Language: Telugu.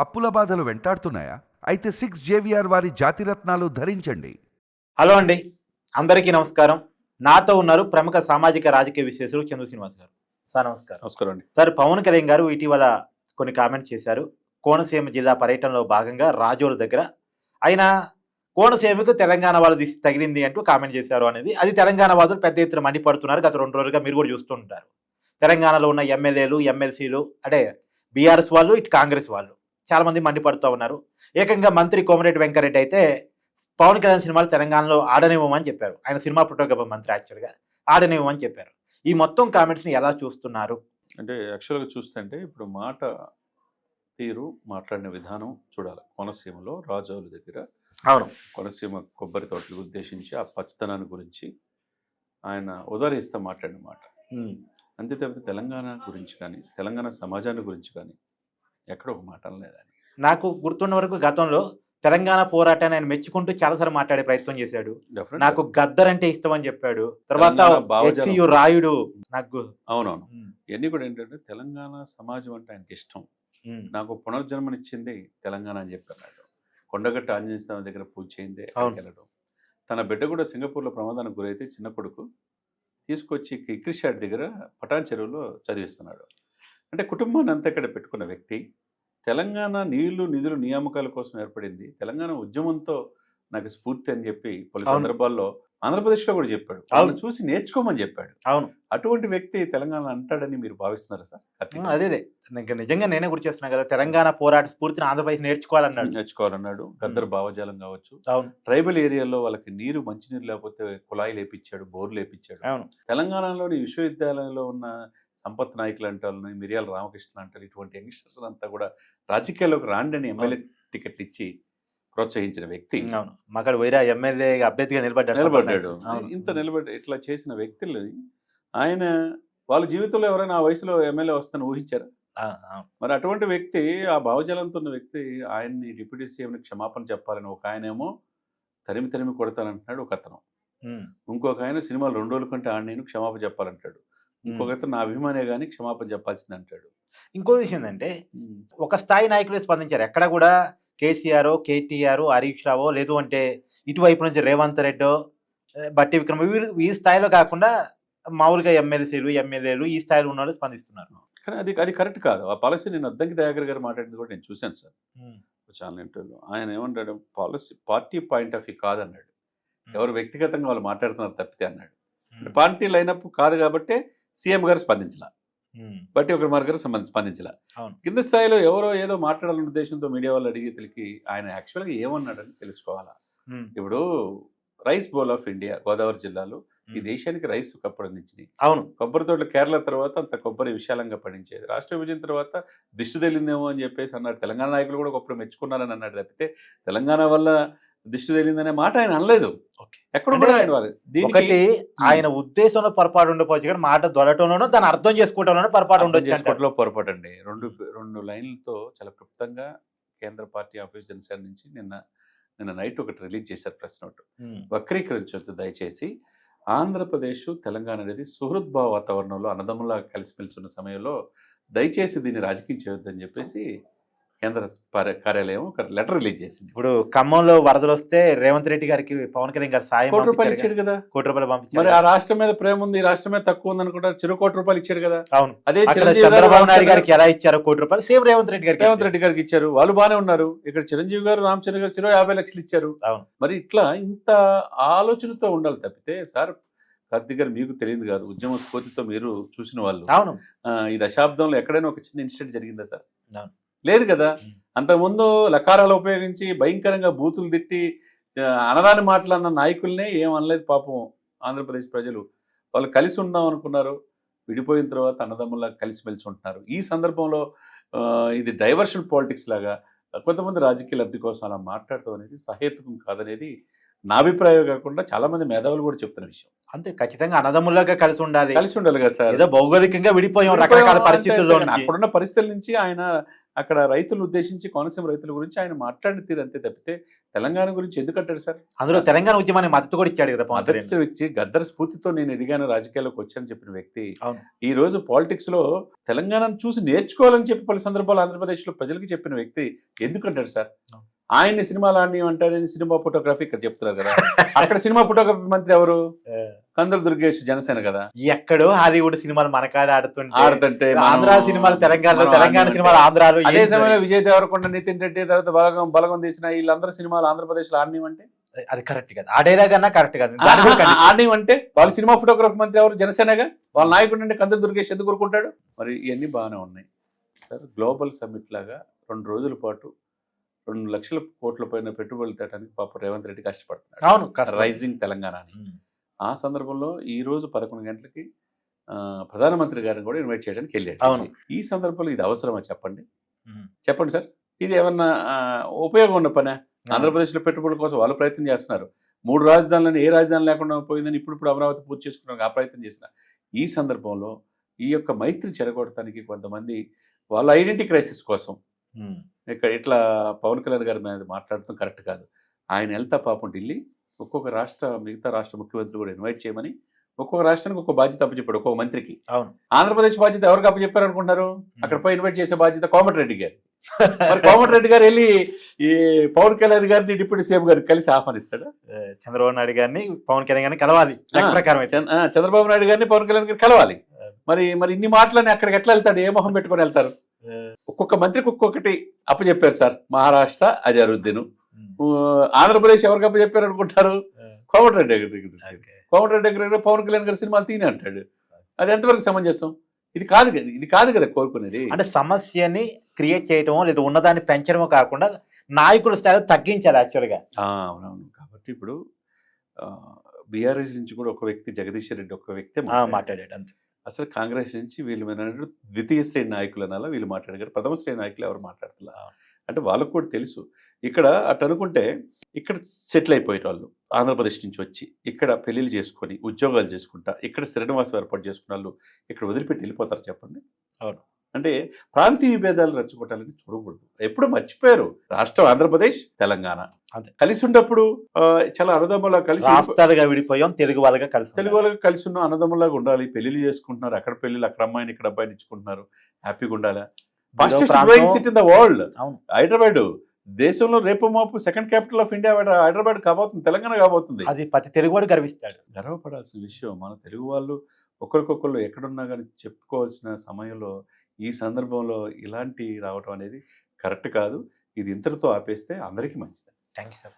అప్పుల బాధలు వెంటాడుతున్నాయా? అయితే సిక్స్ జేవిఆర్ వారి జాతిరత్నాలు ధరించండి. హలో అండి. అందరికీ నమస్కారం. నాతో ఉన్నారు ప్రముఖ సామాజిక రాజకీయ విశ్లేషకులు చంద్ర శ్రీనివాస్ గారు. సార్ నమస్కారం. నమస్కారం అండి. సార్ పవన్ కళ్యాణ్ గారు ఇటీవల కొన్ని కామెంట్స్ చేశారు. కోనసీమ జిల్లా పర్యటనలో భాగంగా రాజోల దగ్గర. ఆయన కోనసీమకు తెలంగాణ వాళ్ళు దిశ తగిలింది అంటూ కామెంట్ చేశారు అనేది. అది తెలంగాణ వాదులు పెద్ద ఎత్తున మండిపడుతున్నారు. గత రెండు రోజులుగా మీరు కూడా చూస్తుంటారు. తెలంగాణలో ఉన్న ఎమ్మెల్యేలు ఎమ్మెల్సీలు అంటే బీఆర్ఎస్ వాళ్ళు ఇటు కాంగ్రెస్ వాళ్ళు. చాలా మంది మండిపడుతూ ఉన్నారు. ఏకంగా మంత్రి కోమరెడ్డి వెంకరెడ్డి అయితే పవన్ కళ్యాణ్ సినిమాలు తెలంగాణలో ఆడనివ్వమని చెప్పారు. ఆయన సినిమా ఫోటోగ్రఫర్ మంత్రి యాక్చువల్గా ఆడనివ్వమని చెప్పారు. ఈ మొత్తం కామెంట్స్ని ఎలా చూస్తున్నారు? అంటే యాక్చువల్గా చూస్తుంటే ఇప్పుడు మాట తీరు మాట్లాడిన విధానం చూడాలి. కోనసీమలో రాజౌలి దగ్గర అవును. కోనసీమ కొబ్బరి తోటలు ఉద్దేశించి ఆ పచ్చదనాన్ని గురించి ఆయన ఉదాహరిస్తూ మాట్లాడిన మాట. అంతే తప్పితే తెలంగాణ గురించి కానీ తెలంగాణ సమాజాన్ని గురించి కానీ ఎక్కడ ఒక మాట ఆయన. నాకు గుర్తున్న వరకు గతంలో తెలంగాణ పోరాటాన్ని ఆయన మెచ్చుకుంటూ చాలాసార్లు మాట్లాడే ప్రయత్నం చేశాడు. నాకు గద్దర్ అంటే ఇష్టం అని చెప్పాడు. తర్వాత రాయుడు నాకు అవునవును. ఇవన్నీ కూడా ఏంటంటే తెలంగాణ సమాజం అంటే ఆయనకి ఇష్టం. నాకు పునర్జన్మనిచ్చింది తెలంగాణ అని చెప్పి అన్నాడు కొండగట్ట ఆంజనేయ స్వామి దగ్గర పూజ చేయిందే వెళ్ళడం. తన బిడ్డ కూడా సింగపూర్లో ప్రమాదానికి గురైతే చిన్న కొడుకు తీసుకొచ్చి కిక్రిషాట్ దగ్గర పటాన్ చెరువులో చదివిస్తున్నాడు. అంటే కుటుంబాన్ని అంతా ఇక్కడ పెట్టుకున్న వ్యక్తి తెలంగాణ నీళ్ళు నిధులు నియామకాల కోసం ఏర్పడింది తెలంగాణ ఉద్యమంతో నాకు స్ఫూర్తి అని చెప్పి పలు. సందర్భాల్లో ఆంధ్రప్రదేశ్లో కూడా చెప్పాడు. అవును. చూసి నేర్చుకోమని చెప్పాడు. అవును. అటువంటి వ్యక్తి తెలంగాణ అంటాడని మీరు భావిస్తున్నారా సార్? ఉమ్, అదే అదే. ఇంకా నిజంగా నేనే గుర్తు చేస్తున్నా కదా తెలంగాణ పోరాట స్ఫూర్తిని ఆంధ్రప్రదేశ్ నేర్చుకోవాలన్నాడు. నేర్చుకోవాలన్నాడు. గద్దర్ భావజాలం కావచ్చు. అవును. ట్రైబల్ ఏరియాలో వాళ్ళకి నీరు మంచినీరు లేకపోతే కుళాయి లేపించాడు బోర్లు లేపించాడు. అవును. తెలంగాణలోని విశ్వవిద్యాలయంలో ఉన్న సంపత్ నాయకులు అంటారు మిరియాల రామకృష్ణ అంటారు ఇటువంటి యంగ్స్టర్స్ అంతా కూడా రాజకీయాల్లోకి రాండి అని ఎమ్మెల్యే టికెట్ ఇచ్చి ప్రోత్సహించిన వ్యక్తి. మగడు వైరా ఎమ్మెల్యే అభ్యర్థిగా నిలబడ్డాడు నిలబడ్డాడు. ఇంత నిలబడి ఇట్లా చేసిన వ్యక్తులని ఆయన వాళ్ళ జీవితంలో ఎవరైనా ఆ వయసులో ఎమ్మెల్యే వస్తాను ఊహించారా? మరి అటువంటి వ్యక్తి ఆ భావజాలంతో ఉన్న వ్యక్తి ఆయన్ని డిప్యూటీ సీఎంని క్షమాపణ చెప్పాలని ఒక ఆయనేమో తరిమి తరిమి కొడతానంటున్నాడు ఒక అతను. ఇంకొక ఆయన సినిమాలు రెండు రోజుల కంటే ఆడ నేను క్షమాపణ చెప్పాలంటాడు. ఇంకొక అతను నా అభిమానే కానీ క్షమాపణ చెప్పాల్సింది అంటాడు ఇంకో విషయం ఏంటంటే ఒక స్థాయి నాయకులే స్పందించారు. ఎక్కడ కూడా కేసీఆర్ కేటీఆర్ హరీష్ రావో లేదు అంటే ఇటువైపు నుంచి రేవంత్ రెడ్డో బట్టి విక్రమ ఈ స్థాయిలో కాకుండా మామూలుగా ఎమ్మెల్సీలు ఎమ్మెల్యేలు ఈ స్థాయిలో ఉన్న వాళ్ళు స్పందిస్తున్నారు. కానీ అది అది కరెక్ట్ కాదు. ఆ పాలసీ నేను అద్దంకి దయాకర్ గారు మాట్లాడింది కూడా నేను చూశాను సార్. చాలా ఇంటర్వ్యూలో. ఆయన ఏమంటాడు? Policy party point of view కాదన్నాడు. ఎవరు వ్యక్తిగతంగా వాళ్ళు మాట్లాడుతున్నారు తప్పితే అన్నాడు. పార్టీ లైనప్ కాదు కాబట్టి సీఎం గారు స్పందించాల. బట్టి ఒకరి సంబంధ స్పందించాల. కింద స్థాయిలో ఎవరో ఏదో మాట్లాడాలనే ఉద్దేశంతో మీడియా వాళ్ళు అడిగి తెలికి ఆయన యాక్చువల్గా ఏమన్నాడని తెలుసుకోవాలా. ఇప్పుడు rice bowl of India Godavari జిల్లాలో ఈ. దేశానికి రైస్ ఒకప్పుడు అందించినాయి. అవును. కొబ్బరి తోటలు కేరళ తర్వాత అంత కొబ్బరి విశాలంగా పండించేది. రాష్ట్ర విభజన తర్వాత దిష్టి తెలిందేమో అని చెప్పేసి అన్నాడు. తెలంగాణ నాయకులు కూడా ఒకప్పుడు మెచ్చుకున్నారని అన్నాడు తప్పితే తెలంగాణ వల్ల దిష్టి తెలిందనే మాట ఆయన అనలేదు. ఎక్కడ కూడా ఆయన ఒకటి దీనికి ఆయన ఉద్దేశంలో పొరపాటు ఉండకపోవచ్చు కానీ మాట దొరటంలోనో దాన్ని అర్థం చేసుకోవటంలోనో పొరపాటు ఉండొచ్చు పొరపాటు అండి రెండు రెండు లైన్లతో చాలా క్లుప్తంగా కేంద్ర పార్టీ ఆఫీస్ జనసేన నుంచి నిన్న నిన్న నైట్ ఒకటి రిలీజ్ చేశారు ప్రెస్ నోట్. ఉమ్, వక్రీకరించవద్దు దయచేసి ఆంధ్రప్రదేశ్ తెలంగాణ అనేది సుహృద్భావ వాతావరణంలో అన్నదమ్ములా కలిసిమెలిసి ఉన్న సమయంలో దయచేసి దీన్ని రాజకీయం చేయొద్దని చెప్పేసి కేంద్ర కార్యాలయం ఒక లెటర్ రిలీజ్ చేసింది. ఇప్పుడు ఖమ్మంలో వరదలు వస్తే రేవంత్ రెడ్డి గారికి పవన్ కళ్యాణ్ గారు సాయం కోటి రూపాయలు ఇచ్చాడు కదా? కోటి రూపాయలు మరి పంపించారు ఆ రాష్ట్రం మీద ప్రేమ ఉంది ఈ రాష్ట్రం మీద తక్కువ ఉంది అనుకుంటారు చిరు కోటి రూపాయలు ఇచ్చాడు కదా? అవును. అదే చంద్రబాబు నాయుడు గారికి ఎలా ఇచ్చారో కోటి రూపాయలు సేమ్ రేవంత్ రెడ్డి గారికి రేవంత్ ఇచ్చారు. రెడ్డి గారికి ఇచ్చారు. వాళ్ళు బాగానే ఉన్నారు. ఇక్కడ చిరంజీవి గారు రామచంద్ర గారు చిరో యాభై లక్షలు ఇచ్చారు. అవును. మరి ఇట్లా ఇంత ఆలోచనతో ఉండాలి తప్పితే సార్ కార్తీక్ గారు మీకు తెలియదు కాదు ఉద్యమ స్ఫూర్తితో మీరు చూసిన వాళ్ళు. అవును. ఈ దశాబ్దంలో ఎక్కడైనా ఒక చిన్న ఇన్సిడెంట్ జరిగిందా సార్? అవును. లేదు కదా. అంతకుముందు లకారాలు ఉపయోగించి భయంకరంగా బూతులు తిట్టి అనరాని మాటలన్న నాయకుల్నే ఏం అనలేదు పాపం ఆంధ్రప్రదేశ్ ప్రజలు. వాళ్ళు కలిసి ఉందాం అనుకున్నారు. విడిపోయిన తర్వాత అన్నదమ్ములా కలిసిమెలిసి ఉంటున్నారు. ఈ సందర్భంలో ఇది డైవర్షన్ పాలిటిక్స్ లాగా కొంతమంది రాజకీయ లబ్ధి కోసం అలా మాట్లాడటం అనేది సహేతుకం కాదనేది నా అభిప్రాయం కాకుండా చాలా మంది మేధావులు కూడా చెప్తున్న విషయం. అంతే ఖచ్చితంగా అన్నదమ్ములాగా కలిసి ఉండాలి. కలిసి ఉండాలి కదా సార్. ఏదో భౌగోళికంగా విడిపోయాం రకరకాల పరిస్థితుల్లో. అక్కడున్న పరిస్థితుల నుంచి ఆయన అక్కడ రైతులు ఉద్దేశించి కోనసీమ రైతుల గురించి ఆయన మాట్లాడిన తీరు అంతే తప్పితే తెలంగాణ గురించి ఎందుకు అంటాడు సార్? అందులో తెలంగాణ ఉద్యమానికి మద్దతు కూడా ఇచ్చాడు కదా మద్దతు వ్యక్తి గద్దర్ స్ఫూర్తితో నేను ఎదిగాను రాజకీయాల్లోకి వచ్చాను చెప్పిన వ్యక్తి. ఈ రోజు పాలిటిక్స్లో తెలంగాణను చూసి నేర్చుకోవాలని చెప్పి పలు సందర్భాలు ఆంధ్రప్రదేశ్లో ప్రజలకు చెప్పిన వ్యక్తి ఎందుకంటాడు సార్? అవును. ఆయన్ని సినిమాలు ఆడిని అంటాడని సినిమా ఫోటోగ్రఫీ ఇక్కడ చెప్తున్నారు కదా. అక్కడ సినిమా ఫోటోగ్రఫీ మంత్రి ఎవరు? కందులు దుర్గేష్ జనసేన కదా? ఎక్కడో హాలీవుడ్ సినిమాలు మనకాడ ఆడుతుంటే ఆడుతుంటే ఆంధ్ర సినిమాలు తెలంగాణలో తెలంగాణ ఆడినంటే- సినిమాలు ఆంధ్రాలో అదే సమయంలో? విజయ్ దేవరకొండ నితిన్ రెడ్డి తర్వాత బలగం బలగం తీసిన వీళ్ళందరూ సినిమాలు ఆంధ్రప్రదేశ్లో ఆడినివంటే? అది కరెక్ట్ కదా. ఆ డైలాగ్ అన్నా కరెక్ట్ కదా. ఆడినివంటే? వాళ్ళు సినిమా ఫోటోగ్రఫీ మంత్రి ఎవరు? జనసేనగా? వాళ్ళ నాయకుడు అంటే కందులు దుర్గేష్ ఎందుకు కోరుకుంటాడు? మరి ఇవన్నీ బాగానే ఉన్నాయి. సార్ గ్లోబల్ సమ్మిట్ లాగా రెండు రోజుల పాటు రెండు లక్షల కోట్ల పైన పెట్టుబడులు తేటానికి పాప రేవంత్ రెడ్డి కష్టపడుతున్నాడు. అవును. రైజింగ్ తెలంగాణ అని. ఆ సందర్భంలో ఈ రోజు పదకొండు గంటలకి ప్రధానమంత్రి గారిని కూడా ఇన్వైట్ చేయడానికి వెళ్ళాడు అవును. ఈ సందర్భంలో ఇది అవసరమా చెప్పండి. చెప్పండి సార్. ఇది ఏమన్నా ఉపయోగం ఉన్న పనే? ఆంధ్రప్రదేశ్లో పెట్టుబడుల కోసం వాళ్ళు ప్రయత్నం చేస్తున్నారు. మూడు రాజధానులను ఏ రాజధాని లేకుండా పోయిందని ఇప్పుడు ఇప్పుడు అమరావతి పూర్తి చేసుకున్నారు ఆ ప్రయత్నం చేసిన. ఈ సందర్భంలో ఈ యొక్క మైత్రి చెరగొడటానికి కొంతమంది వాళ్ళ ఐడెంటిటీ క్రైసిస్ కోసం. ఇక్కడ ఇట్లా పవన్ కళ్యాణ్ గారి మీద మాట్లాడటం కరెక్ట్ కాదు. ఆయన వెళ్తా పాపం ఢిల్లీ ఒక్కొక్క రాష్ట్ర మిగతా రాష్ట్ర ముఖ్యమంత్రి కూడా ఇన్వైట్ చేయమని ఒక్కొక్క రాష్ట్రానికి ఒక్కొక్క బాధ్యత అప్పచెప్పాడు ఒక్కొక్క మంత్రికి. అవును. ఆంధ్రప్రదేశ్ బాధ్యత ఎవరికి అప్పచెప్పారు అనుకుంటారు అక్కడ పోయి ఇన్వైట్ చేసే బాధ్యత కోమటిరెడ్డి గారు. మరి కోమటిరెడ్డి గారు వెళ్ళి ఈ పవన్ కళ్యాణ్ గారిని డిప్యూటీ సీఎం గారికి కలిసి ఆహ్వానిస్తాడు? చంద్రబాబు నాయుడు గారిని పవన్ కళ్యాణ్ గారిని కలవాలి. చంద్రబాబు నాయుడు గారిని పవన్ కళ్యాణ్ గారిని కలవాలి. మరి మరి ఇన్ని మాటలని అక్కడికి ఎట్లా వెళ్తాడు? ఏ మొహం పెట్టుకొని వెళ్తారు? ఒక్కొక్క మంత్రికి ఒక్కొక్కటి అప్పచెప్పారు సార్. మహారాష్ట్ర అజరుద్దీన్. ఆంధ్రప్రదేశ్ ఎవరికి అప్పచెప్పారు అనుకుంటారు కోమటిరెడ్డి దగ్గర. కోమటిరెడ్డి దగ్గర పవన్ కళ్యాణ్ గారి సినిమాలు తీనే అంటాడు. అది ఎంతవరకు సమంజసం? ఇది కాదు కదా ఇది కాదు కదా కోరుకునేది. అంటే సమస్యని క్రియేట్ చేయటమో లేదా ఉన్నదాన్ని పెంచడమో కాకుండా నాయకుల స్థాయి తగ్గించాలి యాక్చువల్గా. అవునవును. కాబట్టి ఇప్పుడు బీఆర్ఎస్ నుంచి కూడా ఒక వ్యక్తి జగదీశ్వర్ రెడ్డి ఒక వ్యక్తి. మాట్లాడాడు. అంతే. అసలు కాంగ్రెస్ నుంచి వీళ్ళు మీద ద్వితీయ శ్రేణి నాయకులు అనాలా వీళ్ళు మాట్లాడారు. ప్రథమ శ్రేణి నాయకులు ఎవరు మాట్లాడుతున్నారు అంటే వాళ్ళకు కూడా తెలుసు. ఇక్కడ అటు అనుకుంటే ఇక్కడ సెటిల్ అయిపోయే వాళ్ళు. ఆంధ్రప్రదేశ్ నుంచి వచ్చి ఇక్కడ పెళ్ళిళ్ళు చేసుకొని ఉద్యోగాలు చేసుకుంటా ఇక్కడ శ్రీనివాసం ఏర్పాటు చేసుకున్న వాళ్ళు ఇక్కడ వదిలిపెట్టి వెళ్ళిపోతారు చెప్పండి? అవును. అంటే ప్రాంతీయ విభేదాలు రెచ్చగొట్టాలని చూడకూడదు. ఎప్పుడు మర్చిపోయారు? రాష్ట్రం ఆంధ్రప్రదేశ్ తెలంగాణ. అంతే. కలిసి ఉన్నప్పుడు చాలా అనుదమ్ములా కలిసి రాష్ట్రాలుగా విడిపోయాం తెలుగు వాళ్ళగా కలిసి తెలుగు వాళ్ళకి కలిసి ఉన్న అన్నదమ్ములాగా ఉండాలి. పెళ్ళిళ్ళు చేసుకుంటున్నారు అక్కడ పెళ్ళిళ్ళు అక్కడ అమ్మాయిని ఇక్కడ అబ్బాయిని ఇచ్చుకుంటున్నారు. హ్యాపీగా ఉండాలి. Fastest growing city in the world Hyderabad. దేశంలో రేపు మాపు second capital of India Hyderabad కాబోతుంది తెలంగాణ కాబోతుంది. అది ప్రతి తెలుగువాడు గర్విస్తాడు. గర్వపడాల్సిన విషయం మన తెలుగు వాళ్ళు ఒకరికొకరు ఎక్కడున్నా కానీ చెప్పుకోవాల్సిన సమయంలో ఈ సందర్భంలో ఇలాంటి రావటం అనేది కరెక్ట్ కాదు. ఇది ఇంతటితో ఆపేస్తే అందరికీ మంచిది. Thank you sir.